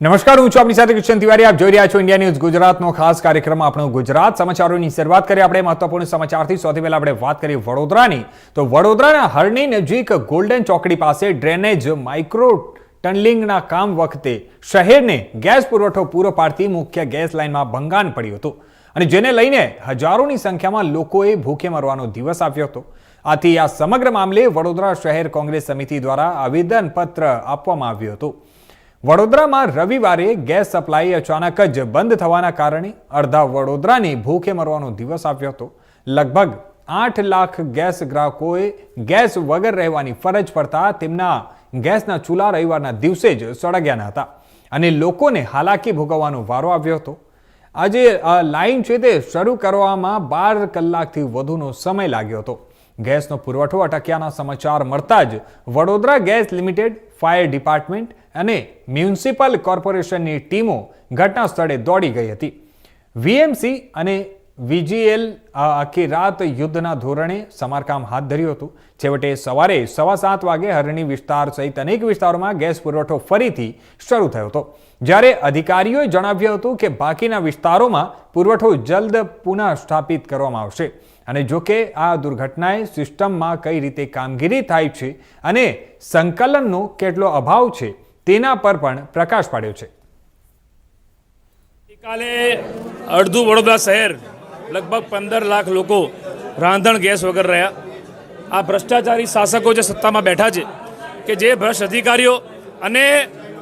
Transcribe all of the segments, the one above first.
નમસ્કાર, હું છું આપની સાથે કિશન તિવારી. આપ જોઈ રહ્યા છો ઇન્ડિયા ન્યૂઝ ગુજરાતનો ખાસ કાર્યક્રમ આપણો ગુજરાત. સમાચારોની શરૂઆત કરીએ આપણે મહત્વપૂર્ણ સમાચારથી. સૌથી પહેલા આપણે વાત કરીએ વડોદરાની. તો વડોદરાના હરણી નજીક ગોલ્ડન ચોકડી પાસે ડ્રેનેજ માઇક્રો ટનલિંગના કામ વખતે શહેરને ગેસ પુરવઠો પૂરો પાડતી મુખ્ય ગેસ લાઇનમાં ભંગાણ પડ્યું હતું. અને જેને લઈને હજારોની સંખ્યામાં લોકોએ ભૂખે મરવાનો દિવસ આવ્યો હતો. આથી આ સમગ્ર મામલે વડોદરા શહેર કોંગ્રેસ સમિતિ દ્વારા આવેદનપત્ર આપવામાં આવ્યું હતું. વડોદરામાં રવિવારે ગેસ સપ્લાય અચાનક જ બંધ થવાના કારણે અડધા વડોદરાને ભૂખે મરવાનો દિવસ આવ્યો હતો. લગભગ આઠ લાખ ગેસ ગ્રાહકોએ ગેસ વગર રહેવાની ફરજ પડતા તેમના ગેસના ચૂલા રવિવારના દિવસે જ સળગ્યાના હતા અને લોકોને હાલાકી ભોગવવાનો વારો આવ્યો હતો. આજે લાઇન છે તે શરૂ કરવામાં બાર કલાકથી વધુનો સમય લાગ્યો હતો. ગેસનો પુરવઠો અટક્યાના સમાચાર મળતા જ Vadodara gas limited fire department અને મ્યુનિસિપલ કોર્પોરેશનની ટીમો ઘટના સ્થળે દોડી ગઈ હતી. વીએમસી અને વીજીએલ આખી રાત યુદ્ધના ધોરણે સમારકામ હાથ ધર્યું હતું. છેવટે સવારે સવા સાત વાગે હરણી વિસ્તાર સહિત અનેક વિસ્તારોમાં ગેસ પુરવઠો ફરીથી શરૂ થયો હતો. જ્યારે અધિકારીઓએ જણાવ્યું હતું કે બાકીના વિસ્તારોમાં પુરવઠો જલ્દ પુનઃ સ્થાપિત કરવામાં આવશે. અને જો કે આ દુર્ઘટનાએ સિસ્ટમમાં કઈ રીતે કામગીરી થાય છે અને સંકલનનો કેટલો અભાવ છે તેના પર પણ પ્રકાશ પાડ્યો છે. ગઈકાલે અડધું વડોદરા શહેર લગભગ પંદર લાખ લોકો રાંધણ ગેસ વગર રહ્યા. આ ભ્રષ્ટાચારી શાસકો જે સત્તામાં બેઠા છે કે જે ભ્રષ્ટ અધિકારીઓ અને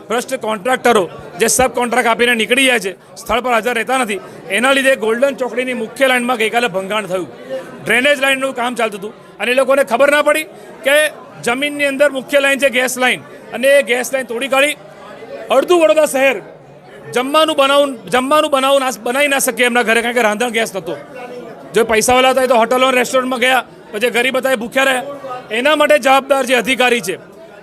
ભ્રષ્ટ કોન્ટ્રાક્ટરો જે સબ કોન્ટ્રાક્ટ આપીને નીકળી જાય છે, સ્થળ પર હાજર રહેતા નથી. એના લીધે ગોલ્ડન ચોકડીની મુખ્ય લાઇનમાં ગઈકાલે ભંગાણ થયું. ડ્રેનેજ લાઇનનું કામ ચાલતું હતું. અને એ લોકોને ખબર ના પડી કે જમીનની અંદર મુખ્ય લાઇન છે ગેસ લાઇન. અને એ ગેસ લાઇન તોડી કાઢી અડધું વડોદરા શહેર જમવાનું બનાવું જમવાનું બનાવું બનાવી ના શકીએ એમના ઘરે, કારણ કે રાંધણ ગેસ નહોતો. જો પૈસાવાળા હતા એ તો હોટલો રેસ્ટોરન્ટમાં ગયા, પછી ગરીબ હતા એ ભૂખ્યા રહ્યા. એના માટે જવાબદાર જે અધિકારી છે,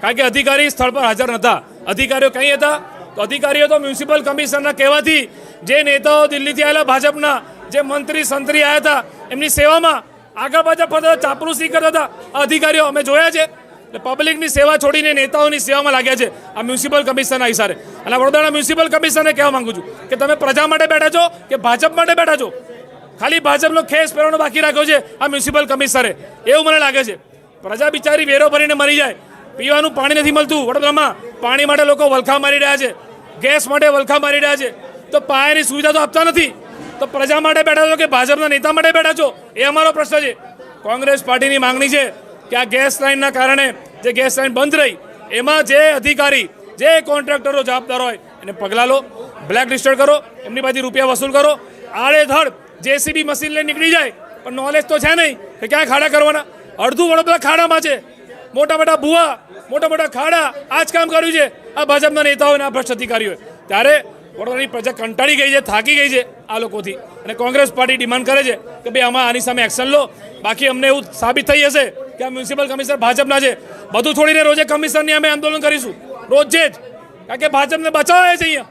કારણ કે અધિકારી સ્થળ પર હાજર નહોતા અધિકારીઓ કંઈ હતા? તો અધિકારીઓ તો મ્યુનિસિપલ કમિશનરના કહેવાથી જે નેતાઓ દિલ્હીથી આવેલા ભાજપના જે મંત્રી સંત્રી આવ્યા હતા, એમની સેવામાં આગળ પાછા ફરતા ચાપરૂસી કરતા હતા. અધિકારીઓ અમે જોયા છે. એટલે પબ્લિકની સેવા છોડીને નેતાઓની સેવામાં લાગ્યા છે. આ મ્યુનિસિપલ કમિશનના હિસારે. અને વડોદરાના મ્યુનિસિપલ કમિશનને કહેવા માંગુ છું કે તમે પ્રજા માટે બેઠા છો કે ભાજપ માટે બેઠા છો? ખાલી ભાજપનો ખેસ પહેરવાનો બાકી રાખ્યો છે આ મ્યુનિસિપલ કમિશનરે. એવું મને લાગે છે. પ્રજા બિચારી વેરો ભરીને મરી જાય. પીવાનું પાણી નથી મળતું. વડોદરામાં પાણી માટે લોકો વલખા મારી રહ્યા છે. ગેસ માટે વલખા મારી રહ્યા છે. તો પાયાની સુવિધા તો આપતા નથી. તો પ્રજા માટે બેઠા છો કે ભાજપના નેતા માટે બેઠા છો? એ અમારો પ્રશ્ન છે. કોંગ્રેસ પાર્ટીની માંગણી છે કે આ ગેસ લાઇનના કારણે જે ગેસ લાઇન બંધ રહી, એમાં જે અધિકારી, જે કોન્ટ્રાક્ટરો જવાબદાર હોય, એને પગલાં લો, બ્લેક લિસ્ટેડ કરો, એમની પાસેથી રૂપિયા વસૂલ કરો. આડેધડ જેસીબી મશીન લઈને નીકળી જાય, પણ નોલેજ તો છે નહીં કે ક્યાં ખાડા કરવાના? અડધું વડોદરા ખાડામાં છે. મોટા મોટા ભૂવા મોટા મોટા ખાડા આ કામ કર્યું છે. આ ભાજપના નેતાઓ અને આ ભ્રષ્ટ અધિકારીઓએ. ત્યારે વડોદરાની પ્રજા કંટાળી ગઈ છે, થાકી ગઈ છે આ લોકોથી. અને કોંગ્રેસ પાર્ટી ડિમાન્ડ કરે છે કે ભાઈ આમાં આની સામે એક્શન લો. બાકી અમને એવું સાબિત થઈ હશે કે આ મ્યુનિસિપલ કમિશનર ભાજપના છે. બધું છોડીને રોજે કમિશનરની અમે આંદોલન કરીશું. રોજે જ. કારણ કે ભાજપને બચાવે છે અહીંયા.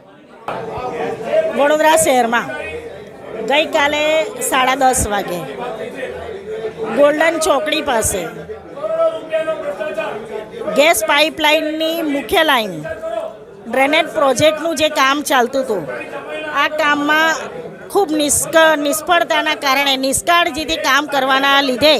વડોદરા શહેરમાં ગઈકાલે સાડા દસ વાગે ગોલ્ડન ચોકડી પાસે ગેસ પાઇપલાઇનની મુખ્ય લાઈન ડ્રેનેજ પ્રોજેક્ટનું જે કામ ચાલતું હતું, આ કામમાં ખૂબ નિષ્ક, નિષ્ફળતાના કારણે, નિષ્કાળજીથી કામ કરવાના લીધે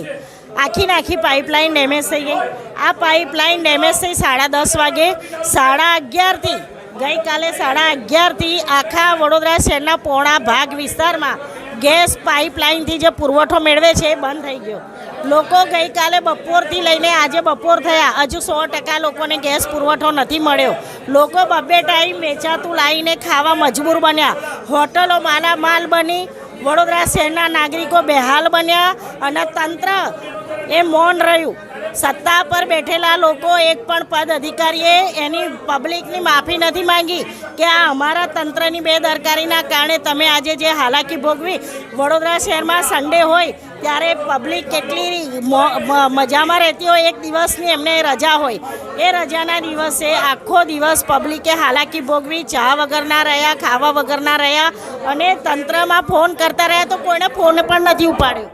આખીને આખી પાઇપલાઇન ડેમેજ થઈ ગઈ. આ પાઇપલાઇન ડેમેજ થઈ સાડા દસ વાગે, સાડા અગિયારથી, ગઈકાલે સાડા અગિયારથી આખા વડોદરા શહેરના પોણા ભાગ વિસ્તારમાં ગેસ પાઇપલાઇનથી જે પુરવઠો મેળવે છે એ બંધ થઈ ગયો. લોકો ગઈકાલે બપોરથી લઈને આજે બપોર થયા. હજુ સો ટકા લોકોને ગેસ પુરવઠો નથી મળ્યો. લોકો બબ્બે ટાઈમ વેચાતું લાવીને ખાવા મજબૂર બન્યા. હોટલો માલામાલ બની. વડોદરા શહેરના નાગરિકો બેહાલ બન્યા અને તંત્ર એ મૌન રહ્યું. સત્તા પર બેઠેલા લોકો એક પણ પદ અધિકારીએ એની પબ્લિકની માફી નથી માંગી કે આ અમારા તંત્રની બેદરકારીના કારણે તમે આજે જે હાલાકી ભોગવી વડોદરા શહેરમાં સન્ડે હોય, ત્યારે પબ્લિક કેટલી મજામાં રહેતી હોય, એક દિવસની એમને રજા હોય. એ રજાના દિવસે આખો દિવસ પબ્લિકે હાલાકી ભોગવી, ચા વગરના રહ્યા, ખાવા વગરના રહ્યા અને તંત્રમાં ફોન કરતા રહ્યા તો કોઈને ફોન પણ નથી ઉપાડ્યો.